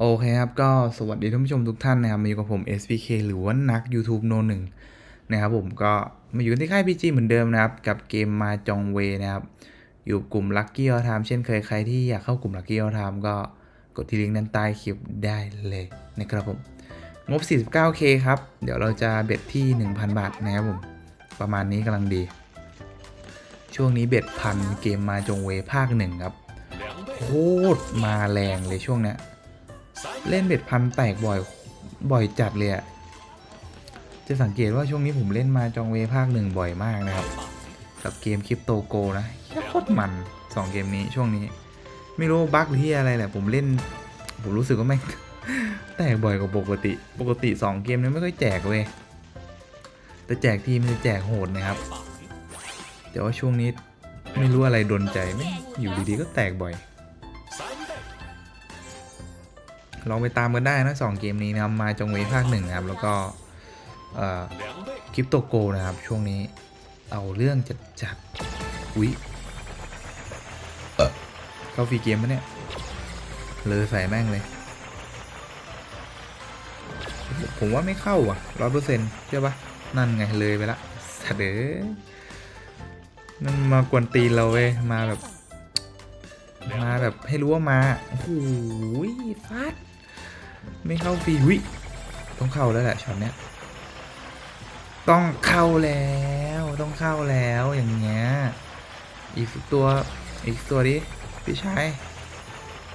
โอเคครับ ก็สวัสดีท่านผู้ชมทุกท่านนะครับมาอยู่กับผม SPK หรือว่านัก YouTube โนหนึ่งนะครับผมก็มาอยู่กันที่ค่าย PG เหมือนเดิมนะครับ กับเกมมาจองเวนะครับ อยู่กลุ่ม Lucky All Time เช่นเคยใครที่อยากเข้ากลุ่ม Lucky All Time ก็กดที่ลิงก์ด้านใต้คลิปได้เลยนะครับผม งบ 49k ครับ เดี๋ยวเราจะเบ็ดที่ 1,000 บาทนะครับผม ประมาณนี้กำลังดี ช่วงนี้เบ็ดพันเกมมาจงเวภาคหนึ่งครับโคตรมาแรงเลยช่วงเนี้ย เล่นเบ็ดพันแตกบ่อยบ่อยจัดเลยอะจะสังเกตว่าช่วงนี้ผมเล่นมาจองเวภาคหนึ่งบ่อยมากนะครับ กับเกมคริปโตโกนะโคตรมันสองเกมนี้ช่วงนี้ ไม่รู้บั๊กหรือที่อะไรแหละผมเล่น ผมรู้สึกว่าแม่งแตกบ่อยกว่าปกติ ปกติสองเกมนี้ไม่ค่อยแจกเว้ยแต่แจกทีมันจะแจกโหดนะครับ แต่ว่าช่วงนี้ไม่รู้อะไรดนใจไม่อยู่ดีๆก็แตกบ่อย ลองไปตามกันได้นะสองเกมนี้นะครับมาจงเวภาคหนึ่งนะครับ แล้วก็คริปโตโกนะครับ ช่วงนี้เอาเรื่องจัดจัดอุ๊ยเข้าฟรีเกมปะเนี่ย เลยใส่แม่งเลย ผมว่าไม่เข้าอะร้อยเปอร์เซ็นต์ใช่ปะนั่นไงเลยไปละสัตว์เดอมันมากวนตีเราเว้ยมาแบบ มาแบบให้รู้ว่ามา โอ้โหฟาด ไม่เข้าฟรีหุยต้องเข้าแล้วแหละช็อตเนี้ยต้องเข้าแล้วต้องเข้าแล้วอย่างเงี้ยอีกตัวอีกตัวดิพี่ชาย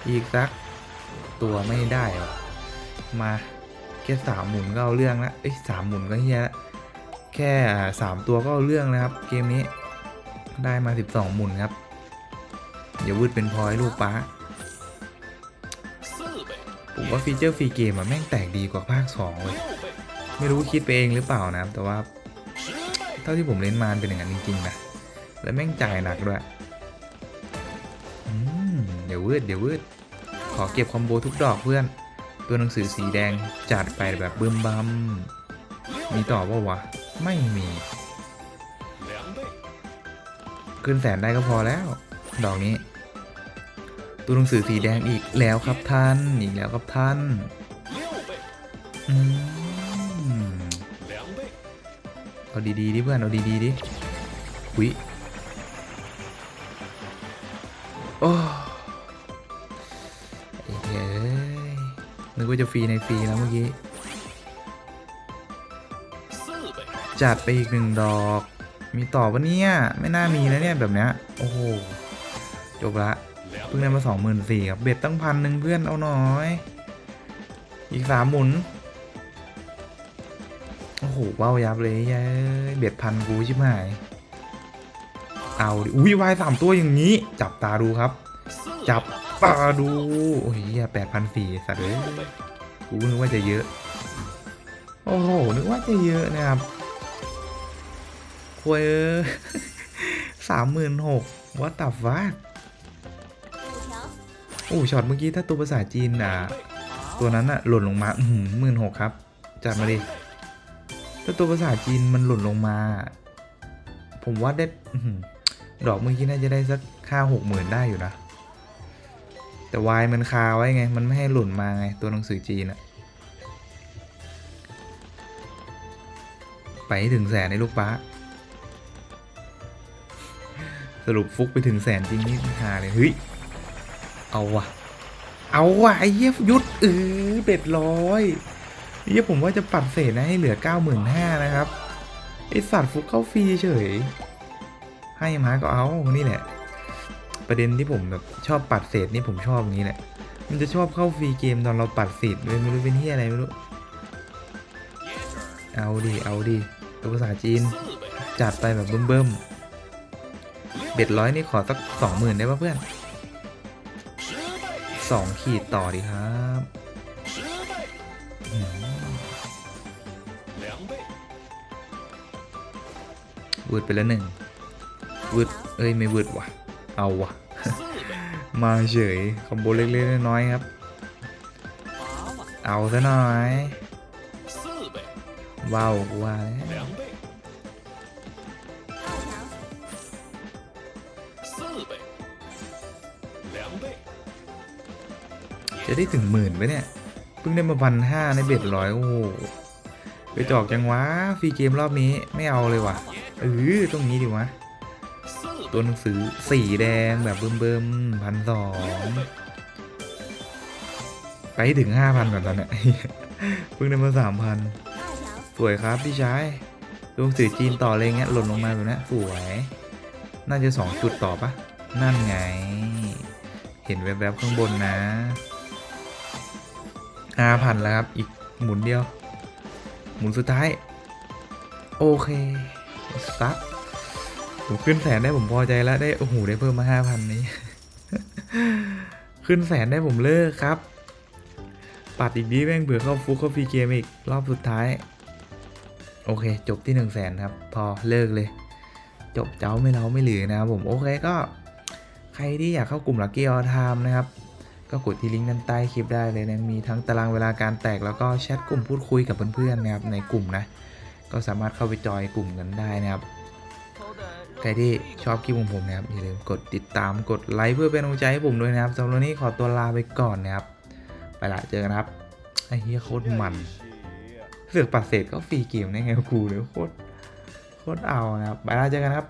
อีกสักตัวไม่ได้หรอมาแค่สามหมุนก็เอาเรื่องละเอ้ยสามหมุนก็เฮียละแค่สามตัวก็เอาเรื่องแล้วครับ เกมนี้ได้มาสิบสองหมุนครับอย่าวืดเป็นพลอยลูกป้า ผมว่าฟีเจอร์ฟรีเกมอะแม่งแตกดีกว่าภาค2เลยไม่รู้คิดไปเองหรือเปล่านะครับแต่ว่า เท่าที่ผมเล่นมาเป็นอย่างนั้นจริงๆนะและแม่งจ่ายหนักด้วยอืมเดี๋ยววืดเดี๋ยววืดขอเก็บคอมโบทุกดอกเพื่อน ตัวหนังสือสีแดงจัดไปแบบบึมบัมมีต่อปะวะ ไม่มีขึ้นแสนได้ก็พอแล้ว ดอกนี้ ตัวหนังสือสีแดงอีกแล้วครับท่าน อีกแล้วครับท่านอเอาดีๆดิเพื่อนเอาดีๆดิวิโอ้ไอ้เฮ้ยนึกว่าจะฟรีในฟรีแล้วเมื่อกี้ จัดไปอีกหนึ่งดอก มีต่อปะเนี่ย ไม่น่ามีแล้วเนี่ยแบบเนี้ย โอ้โห จบละ พิ่งได้มาสองหมื่นสี่ครับ เบ็ดตั้งพันหนึ่งเพื่อนเอาหน่อย อีกสามหมุน โอ้โหว้ายับเลยเย้ยเบ็ดพันกูชิบหาย เอาดิอุ้ยวายสามตัวอย่างนี้ จับตาดูครับ จับตาดู โอ้ยแปดพันสี่สัตว์เลยกูนึกว่าจะเยอะ โอ้โห นึกว่าจะเยอะนะครับควยสามหมื่นหกวัตตับฟ้าโอ้ช็อตเมื่อกี้ถ้าตัวภาษาจีนอะตัวนั้นอะหล่นลงมาหมื่นหกครับจัดมาดิถ้าตัวภาษาจีนมันหล่นลงมา ผมว่าได้ดอกเมื่อกี้น่าจะได้สักค่าหกหมื่นได้อยู่นะ แต่วายมันคาไว้ไง มันไม่ให้หล่นมาไง ตัวหนังสือจีนอะไปถึงแสนในลูกป้าสรุปฟุกไปถึงแสนจริงนี่ฮาเลยเฮ้ย เอาวะเอาวะไอ้เหี้ยยุดเออเบ็ดร้อยเหี้ยผมว่าจะปัดเศษนะให้เหลือเก้าหมื่นห้านะครับไอสัตว์ฟุกเข้าฟรีเฉย ให้มาก็เอานี่แหละ ประเด็นที่ผมแบบชอบปัดเศษนี่ผมชอบอย่างนี้แหละ มันจะชอบเข้าฟรีเกมตอนเราปัดเศษเลยไม่รู้เป็นที่อะไรไม่รู้ เอาดิเอาดิภาษาจีนจัดไปแบบเบิ่มๆเบ็ดร้อยนี่ขอสักสองหมื่นได้ป่ะเพื่อน สองขีดต่อดีครับวืดไปแล้วหนึ่งวืดเอ้ย ไม่วืดว่ะ เอาว่ะ มาเฉยคอมโบเล็กๆน้อยๆครับ เอาซะหน่อยว้าวกูว่าแล้ว จะได้ถึงหมื่นไหมเนี่ย เพิ่งได้มาพันห้าในเบ็ดร้อยโอ้โหไปจอกจังวะฟรีเกมรอบนี้ไม่เอาเลยว่ะเออตรงนี้ดีวะ ตัวหนังสือสีแดงแบบเบิ่มๆพันสองไปถึงห้าพันก่อนตอนเนี้ยเพิ่งได้มาสามพันสวยครับพี่ชายตัวหนังสือจีนต่อเลยเงี้ยหล่นลงมาแบบนี้สวย น่าจะสองจุดต่อปะนั่นไง เห็นแวบๆข้างบนนะ ห้าพันแล้วครับ อีกหมุนเดียว หมุนสุดท้าย โอเคซัดผมขึ้นแสนได้ผมพอใจแล้วได้ โอ้โห ได้เพิ่มมาห้าพันนี้ ขึ้นแสนได้ผมเลิกครับ ปัดอีกดีแม่งเผื่อเข้าฟุกเข้าฟีเกมอีก รอบสุดท้าย โอเค จบที่หนึ่งแสนครับ พอเลิกเลย จบเจ้าไม่เล้าไม่หลือนะครับผม โอเคก็ ใครที่อยากเข้ากลุ่ม Lucky All Time นะครับ ก็กดที่ลิงก์ด้านใต้คลิปได้เลยนะ มีทั้งตารางเวลาการแตกแล้วก็แชทกลุ่มพูดคุยกับเพื่อนๆนะครับในกลุ่มนะ ก็สามารถเข้าไปจอยกลุ่มกันได้นะครับ ใครที่ชอบคลิปของผมนะครับอย่าลืมกดติดตามกดไลค์เพื่อเป็นกำลังใจให้ผมด้วยนะครับสำหรับวันนี้ขอตัวลาไปก่อนนะครับ ไปละเจอกันครับไอ้เฮียโคตรมันเสือกปัดเศษก็ฟรีเกมได้ไงกูเนี่ยโคตรโคตรเอานะครับไปละเจอกันครับ